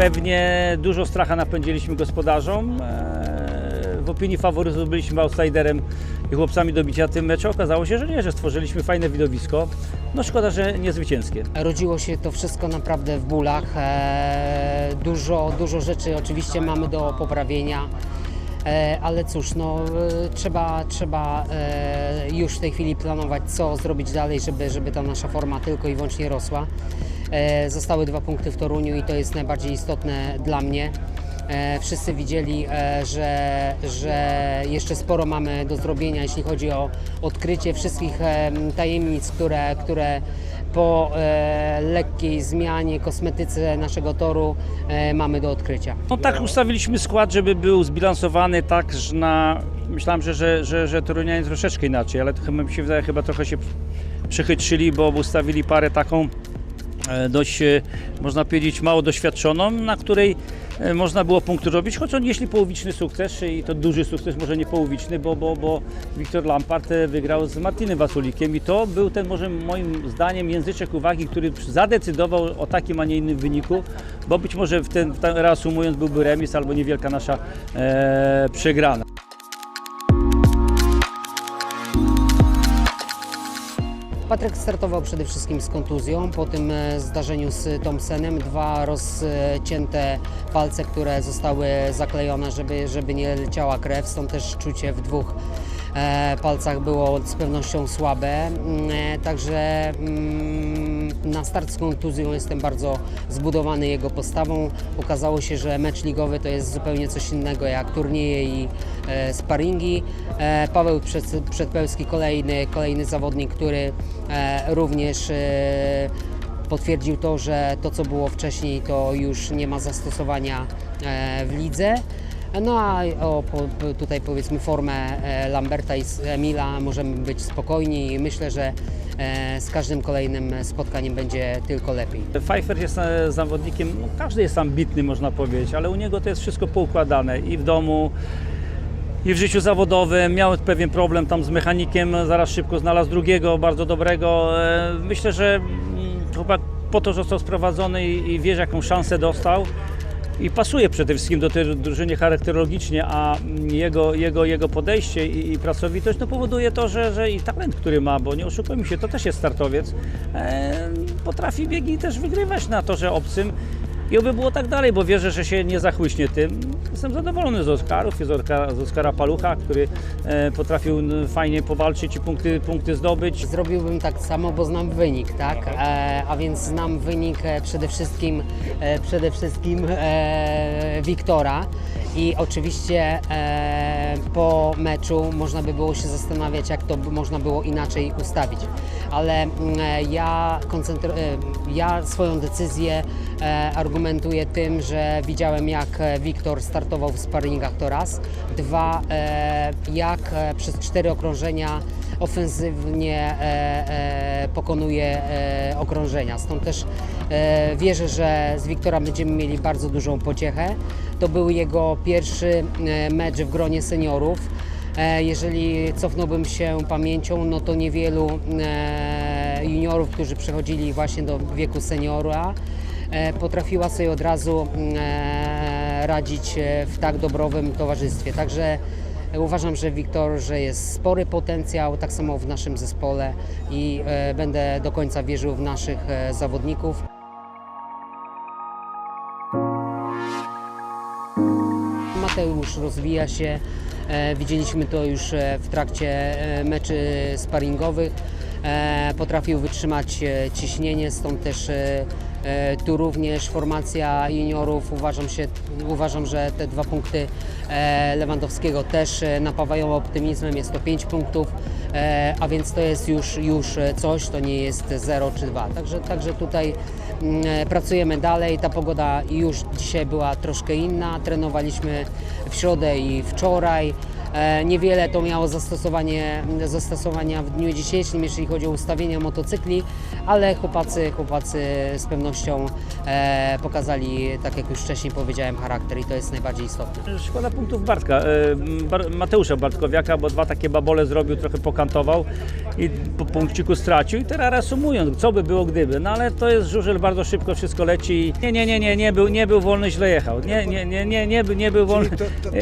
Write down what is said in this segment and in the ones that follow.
pewnie dużo stracha napędziliśmy gospodarzom. E, W opinii faworytów byliśmy outsiderem i chłopcami do bicia tym meczu. Okazało się, że nie, że stworzyliśmy fajne widowisko. No szkoda, że nie zwycięskie. Rodziło się to wszystko naprawdę w bólach. E, dużo, dużo rzeczy oczywiście mamy do poprawienia. E, ale cóż, no, trzeba, trzeba już w tej chwili planować, co zrobić dalej, żeby, żeby ta nasza forma tylko i wyłącznie rosła. E, zostały dwa punkty w Toruniu i to jest najbardziej istotne dla mnie. E, Wszyscy widzieli, e, że, że jeszcze sporo mamy do zrobienia, jeśli chodzi o odkrycie wszystkich em, tajemnic, które, które po lekkiej zmianie, kosmetyce naszego toru mamy do odkrycia. No tak ustawiliśmy skład, żeby był zbilansowany tak, że na... Myślałem, że, że, że, że Torunianie troszeczkę inaczej, ale to chyba mi się wydaje, chyba trochę się przychytrzyli, bo ustawili parę taką dość, e, można powiedzieć, mało doświadczoną, na której e, można było punkty robić, choć on jeśli połowiczny sukces i to duży sukces, może nie połowiczny, bo, bo, bo Wiktor Lampard e, wygrał z Martinem Wasulikiem i to był ten może moim zdaniem języczek uwagi, który zadecydował o takim, a nie innym wyniku, bo być może w ten reasumując byłby remis albo niewielka nasza e, przegrana. Patryk startował przede wszystkim z kontuzją, po tym e, zdarzeniu z Thompsonem, dwa rozcięte palce, które zostały zaklejone, żeby, żeby nie leciała krew, stąd też czucie w dwóch e, palcach było z pewnością słabe, Mm, e, także mm, na start z kontuzją jestem bardzo zbudowany jego postawą. Okazało się, że mecz ligowy to jest zupełnie coś innego jak turnieje i e, sparingi. E, Paweł Przed- Przedpełski kolejny, kolejny zawodnik, który e, również e, potwierdził to, że to co było wcześniej to już nie ma zastosowania e, w lidze. No a o po, tutaj powiedzmy formę e, Lamberta i Emila możemy być spokojni i myślę, że e, z każdym kolejnym spotkaniem będzie tylko lepiej. Pfeiffer jest e, zawodnikiem, no, każdy jest ambitny można powiedzieć, ale u niego to jest wszystko poukładane i w domu, i w życiu zawodowym. Miał pewien problem tam z mechanikiem, zaraz szybko znalazł drugiego, bardzo dobrego. Myślę, że mm, chyba po to został sprowadzony i wiesz jaką szansę dostał. I pasuje przede wszystkim do tej drużyny charakterologicznie, a jego, jego, jego podejście i, i pracowitość no, powoduje to, że, że i talent, który ma, bo nie oszukujmy się, to też jest startowiec, e, potrafi biegi też wygrywać na torze obcym. I oby było tak dalej, bo wierzę, że się nie zachłyśnie tym. Jestem zadowolony z Oscarów i z, Oskara, z Oskara Palucha, który e, potrafił fajnie powalczyć i punkty, punkty zdobyć. Zrobiłbym tak samo, bo znam wynik, tak? E, a więc znam wynik e, przede wszystkim, przede wszystkim Wiktora i oczywiście po meczu można by było się zastanawiać, jak to można było inaczej ustawić. Ale mm, e, ja, e, ja swoją decyzję e, argumentuję tym, że widziałem jak Wiktor startował w sparingach to raz. Dwa, jak przez cztery okrążenia ofensywnie pokonuje okrążenia. Stąd też wierzę, że z Wiktora będziemy mieli bardzo dużą pociechę. To był jego pierwszy mecz w gronie seniorów. E, Jeżeli cofnąłbym się pamięcią, no to niewielu e, juniorów, którzy przechodzili właśnie do wieku seniora, e, potrafiła sobie od razu radzić w tak dobrowym towarzystwie. Także uważam, że Wiktor, że jest spory potencjał, tak samo w naszym zespole i będę do końca wierzył w naszych zawodników. Mateusz rozwija się. E, widzieliśmy to już e, w trakcie e, meczy sparingowych. Potrafił wytrzymać ciśnienie, stąd też tu również formacja juniorów. Uważam, się, uważam że te dwa punkty e, Lewandowskiego też e, napawają optymizmem. Jest to 5 punktów, e, a więc to jest już, już e, coś, to nie jest 0 czy 2. Także, także tutaj mm, e, pracujemy dalej. Ta pogoda już dzisiaj była troszkę inna. Trenowaliśmy w środę i wczoraj. E, Niewiele to miało zastosowanie, zastosowania w dniu dzisiejszym, jeśli chodzi o ustawienia motocykli, ale chłopacy, chłopacy z pewnością e, pokazali, tak jak już wcześniej powiedziałem, charakter i to jest najbardziej istotne. Szkoda punktów Bartka, e, Bar- Mateusza Bartkowiaka, bo dwa takie babole zrobił, trochę pokantował i po punkciku stracił. I teraz reasumując, co by było gdyby, no ale to jest żużel, bardzo szybko wszystko leci. i Nie, nie, nie, nie, nie był, nie był wolny, źle jechał. Nie, nie, nie, nie, nie, był- nie był wolny.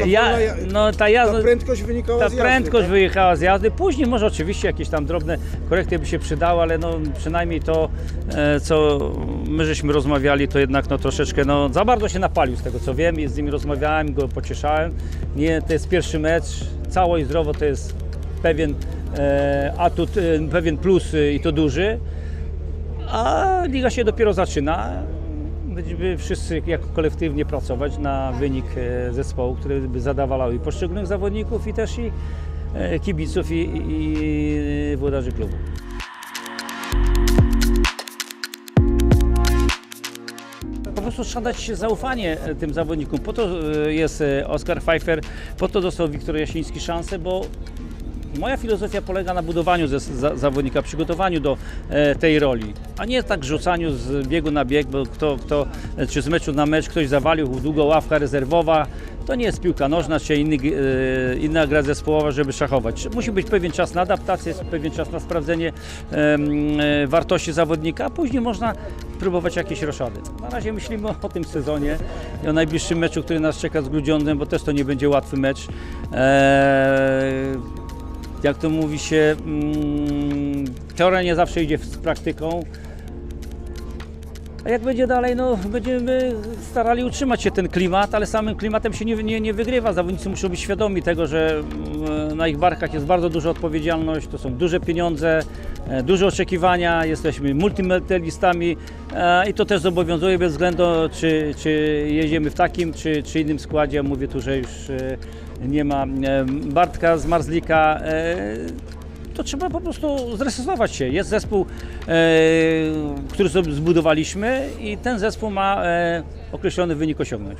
ja, no ta jazda, prędkość wynikała ta z jazdy, prędkość tak? wyjechała z jazdy. Później może oczywiście jakieś tam drobne korekty by się przydały, ale no przynajmniej to, e, co my żeśmy rozmawiali, to jednak no troszeczkę, no za bardzo się napalił z tego co wiem i z nim rozmawiałem, go pocieszałem. Nie, to jest pierwszy mecz, cało i zdrowo to jest pewien e, atut, e, pewien plus e, i to duży, a liga się dopiero zaczyna. Będziemy wszyscy jako kolektywnie pracować na wynik e, zespołu, który by zadawalał i poszczególnych zawodników i też i e, kibiców i, i, i włodarzy klubu. Po prostu trzeba dać zaufanie e, tym zawodnikom. Po to e, jest e, Oskar Pfeiffer, po to dostał Wiktor Jasiński szansę, bo moja filozofia polega na budowaniu ze, za, zawodnika, przygotowaniu do e, tej roli, a nie tak rzucaniu z biegu na bieg, bo kto, kto, e, czy z meczu na mecz ktoś zawalił, długo ławka rezerwowa. To nie jest piłka nożna, czy inny, e, inna gra zespołowa, żeby szachować. Musi być pewien czas na adaptację, pewien czas na sprawdzenie em, e, wartości zawodnika, a później można próbować jakieś roszady. Na razie myślimy o tym sezonie i o najbliższym meczu, który nas czeka z Grudziądzem, bo też to nie będzie łatwy mecz. Eee, jak to mówi się, mm, teoria nie zawsze idzie z praktyką. A jak będzie dalej, no będziemy starali utrzymać się ten klimat, ale samym klimatem się nie, nie, nie wygrywa. Zawodnicy muszą być świadomi tego, że mm, na ich barkach jest bardzo duża odpowiedzialność, to są duże pieniądze, duże oczekiwania, jesteśmy multimedialistami e, i to też zobowiązuje bez względu czy, czy jedziemy w takim czy, czy innym składzie. Mówię tu, że już e, nie ma e, Bartka z Marzlika. e, to trzeba po prostu zresetować się. Jest zespół, e, który sobie zbudowaliśmy i ten zespół ma e, określony wynik osiągnąć.